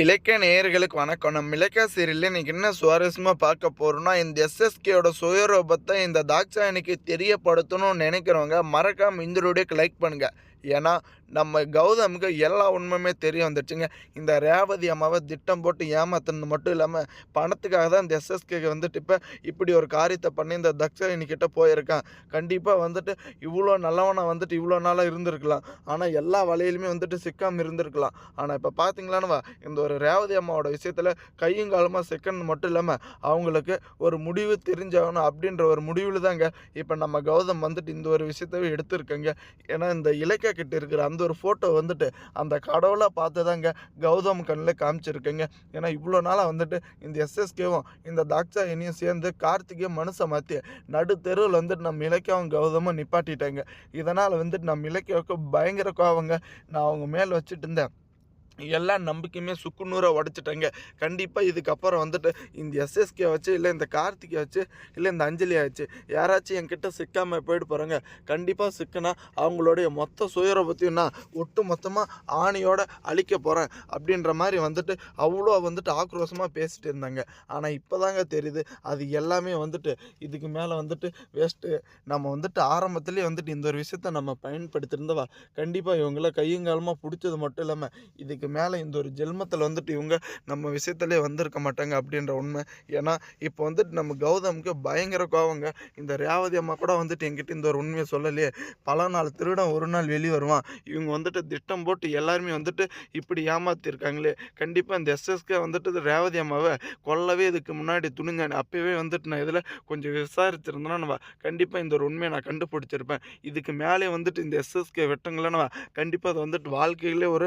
இலக்கிய நேயர்களுக்கு வணக்கம். நம்ம இலக்கிய சீரியலில் இன்னைக்கு என்ன சுவாரஸ்யமாக பார்க்க போகிறோம்னா இந்த எஸ்எஸ்கேயோட சுயரூபத்தை இந்த தாக்ஷாயணிக்கு தெரியப்படுத்தணும்னு நினைக்கிறவங்க மறக்காமல் இந்த வீடியோக்கு லைக் பண்ணுங்கள் ஏன்னா நம்ம கௌதமுக்கு எல்லா உண்மையுமே தெரிய வந்துடுச்சுங்க இந்த ரேவதி அம்மாவை திட்டம் போட்டு ஏமாத்துனது மட்டும் இல்லாமல் பணத்துக்காக தான் இந்த எஸ்எஸ்கேக்கு வந்துட்டு இப்போ இப்படி ஒரு காரியத்தை பண்ணி இந்த தக்ஷாயினி போயிருக்கான். கண்டிப்பாக வந்துட்டு இவ்வளோ நல்லவனை வந்துட்டு இவ்வளோ நாளாக இருந்திருக்கலாம். ஆனால் எல்லா வலையிலுமே வந்துட்டு சிக்காமல் இருந்திருக்கலாம். ஆனால் இப்போ பார்த்தீங்களான்னு இந்த ஒரு ரேவதி அம்மாவோட விஷயத்தில் கையும் காலமாக செகண்ட் மட்டும் இல்லாமல் அவங்களுக்கு ஒரு முடிவு தெரிஞ்சாகணும் அப்படின்ற ஒரு முடிவில் தாங்க இப்போ நம்ம கௌதம் வந்துட்டு இந்த ஒரு விஷயத்தவே எடுத்திருக்கங்க. ஏன்னா இந்த இலக்கிய கிட்ட இருக்கிற அந்த ஒரு ஃபோட்டோ வந்துட்டு அந்த கடவுளை பார்த்து தாங்க கௌதம் கண்ணில் காமிச்சிருக்கேங்க. ஏன்னா இவ்வளோ நாளாக வந்துட்டு இந்த எஸ்எஸ்கேவும் இந்த தாக்ஷா இனியும் சேர்ந்து கார்த்திகையும் மனுஷை மாற்றி நடு தெருவில் வந்துட்டு நம்ம இலக்கியாவும் கௌதமும் நிப்பாட்டிட்டாங்க. இதனால் வந்துட்டு நம்ம இலக்கியாவுக்கு பயங்கர கோவங்க. நான் அவங்க மேல் வச்சுட்டு இருந்தேன். எல்லா நம்பிக்கையுமே சுக்குநூறை உடச்சிட்டாங்க. கண்டிப்பாக இதுக்கப்புறம் வந்துட்டு இந்த எஸ்எஸ்கே வச்சு இல்லை இந்த கார்த்திகை வச்சு இல்லை இந்த அஞ்சலியை வச்சு யாராச்சும் என்கிட்ட சிக்காமல் போயிட்டு போகிறாங்க கண்டிப்பாக சிக்கினா அவங்களுடைய மொத்த சுயரூபத்தையும் நான் ஒட்டு மொத்தமாக ஆணையோடு அழிக்க போகிறேன் அப்படின்ற மாதிரி வந்துட்டு அவ்வளோ வந்துட்டு ஆக்ரோஷமாக பேசிட்டு இருந்தாங்க. ஆனால் இப்போ தாங்க தெரியுது அது எல்லாமே வந்துட்டு இதுக்கு மேலே வந்துட்டு வேஸ்ட்டு நம்ம வந்துட்டு ஆரம்பத்துலேயே வந்துட்டு இந்த ஒரு விஷயத்த நம்ம பயன்படுத்தியிருந்தவா கண்டிப்பாக இவங்கள கையங்காலமாக பிடிச்சது மட்டும் இல்லாமல் இதுக்கு இதுக்கு மேலே இந்த ஒரு ஜென்மத்தில் வந்துட்டு இவங்க நம்ம விஷயத்திலே வந்திருக்க மாட்டாங்க அப்படின்ற உண்மை. ஏன்னா இப்போ வந்துட்டு நம்ம கௌதமுக்கு பயங்கர கோவங்க. இந்த ரேவதி அம்மா கூட வந்துட்டு எங்கிட்ட இந்த ஒரு உண்மையை சொல்லலையே. பல நாள் திருடம் ஒரு நாள் வெளியே வருவான். இவங்க வந்துட்டு திட்டம் போட்டு எல்லாருமே வந்துட்டு இப்படி ஏமாத்திருக்காங்களே. கண்டிப்பாக இந்த எஸ்எஸ்கே வந்துட்டு ரேவதி அம்மாவை கொல்லவே இதுக்கு முன்னாடி துணிஞ்சானே அப்போவே வந்துட்டு நான் இதில் கொஞ்சம் விசாரிச்சிருந்தேன்னா நம்ம கண்டிப்பாக இந்த ஒரு உண்மையை நான் கண்டுபிடிச்சிருப்பேன். இதுக்கு மேலே வந்துட்டு இந்த எஸ்எஸ்கே வெட்டங்களேன்னு கண்டிப்பாக அது வந்துட்டு வாழ்க்கையிலே ஒரு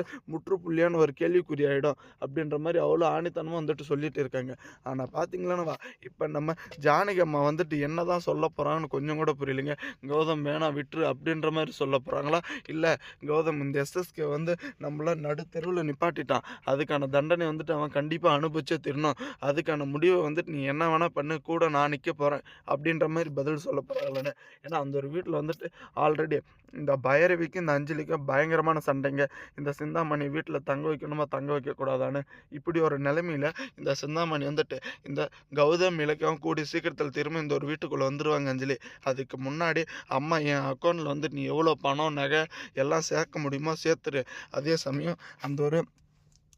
முற்றுப்புள்ளியான ஒரு கேள்விக்குறி ஆகிடும் அப்படின்ற மாதிரி அவ்வளோ ஆணித்தனமாக வந்துட்டு சொல்லிட்டு இருக்காங்க. ஆனால் பார்த்தீங்களானவா இப்போ நம்ம ஜானகி அம்மா வந்துட்டு என்ன தான் சொல்ல போகிறாங்கன்னு கொஞ்சம் கூட புரியலைங்க. கௌதம் வேணாம் விட்டுரு அப்படின்ற மாதிரி சொல்ல போகிறாங்களா இல்லை கௌதம் இந்த எஸ்எஸ்கே வந்து நம்மள நடுத்தெருவில் நிப்பாட்டிட்டான். அதுக்கான தண்டனை வந்துட்டு அவன் கண்டிப்பாக அனுபவிச்சே திருணும். அதுக்கான முடிவை வந்துட்டு நீ என்ன வேணால் பண்ணு கூட நான் நிற்க போகிறேன் அப்படின்ற மாதிரி பதில் சொல்ல போகிறாங்களே ஏன்னா அந்த ஒரு வீட்டில் வந்துட்டு ஆல்ரெடி இந்த பைரவிக்கும் இந்த அஞ்சலிக்கும் பயங்கரமான சண்டைங்க. இந்த சிந்தாமணி வீட்டில் த தங்க வைக்கணுமா தங்க வைக்கக்கூடாதான்னு இப்படி ஒரு நிலைமையில் இந்த சிந்தாமணி வந்துட்டு இந்த கௌதம் இலக்கியம் கூடி சீக்கிரத்தில் திரும்ப இந்த ஒரு வீட்டுக்குள்ளே வந்துடுவாங்க அஞ்சலி. அதுக்கு முன்னாடி அம்மா என் அக்கௌண்ட்டில் வந்துட்டு நீ எவ்வளோ பணம் நகை எல்லாம் சேர்க்க முடியுமோ சேர்த்துரு. அதே சமயம் அந்த ஒரு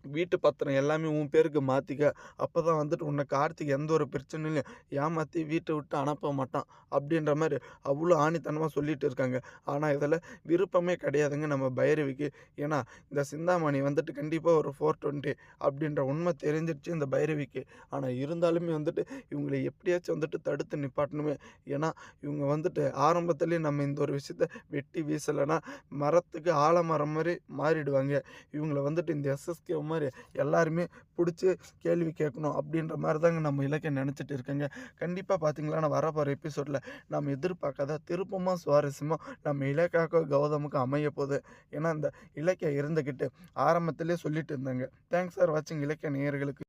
வீட்டு பத்திரம் எல்லாமே உன் பேருக்கு மாற்றிக்க அப்போ தான் வந்துட்டு உன்னை கார்த்திக் எந்த ஒரு பிரச்சனையும் ஏமாற்றி வீட்டை விட்டு அனுப்ப மாட்டான். அப்படின்ற மாதிரி அவ்வளோ ஆணித்தனமாக சொல்லிட்டு இருக்காங்க. ஆனால் இதில் விருப்பமே கிடையாதுங்க நம்ம பைரவிக்கு. ஏன்னா இந்த சிந்தாமணி வந்துட்டு கண்டிப்பாக ஒரு ஃபோர் டுவெண்ட்டி அப்படின்ற உண்மை தெரிஞ்சிருச்சு இந்த பைரவிக்கு. ஆனால் இருந்தாலுமே வந்துட்டு இவங்களை எப்படியாச்சும் வந்துட்டு தடுத்து நிப்பாட்டணுமே. ஏன்னா இவங்க வந்துட்டு ஆரம்பத்துலேயே நம்ம இந்த ஒரு விஷயத்த வெட்டி வீசலைன்னா மரத்துக்கு ஆலமரம் மாதிரி மாறிடுவாங்க. இவங்களை வந்துட்டு இந்த எஸ்எஸ்கே மாதிரி எல்லாருமே பிடிச்சி கேள்வி கேட்கணும் அப்படின்ற மாதிரி தாங்க நம்ம இலக்கியம் நினச்சிட்டு இருக்கேங்க. கண்டிப்பாக பார்த்தீங்களா நான் வரப்போகிற எபிசோடில் நம்ம எதிர்பார்க்காத திருப்பமாக சுவாரஸ்யமாக நம்ம இலக்காக்கோ கௌதமுக்கும் அமைய போகுது. ஏன்னா இந்த இலக்கியம் இருந்துக்கிட்டு ஆரம்பத்திலே சொல்லிட்டு இருந்தாங்க. தேங்க்ஸ் ஃபார் வாட்சிங் இலக்கிய நேயர்களுக்கு.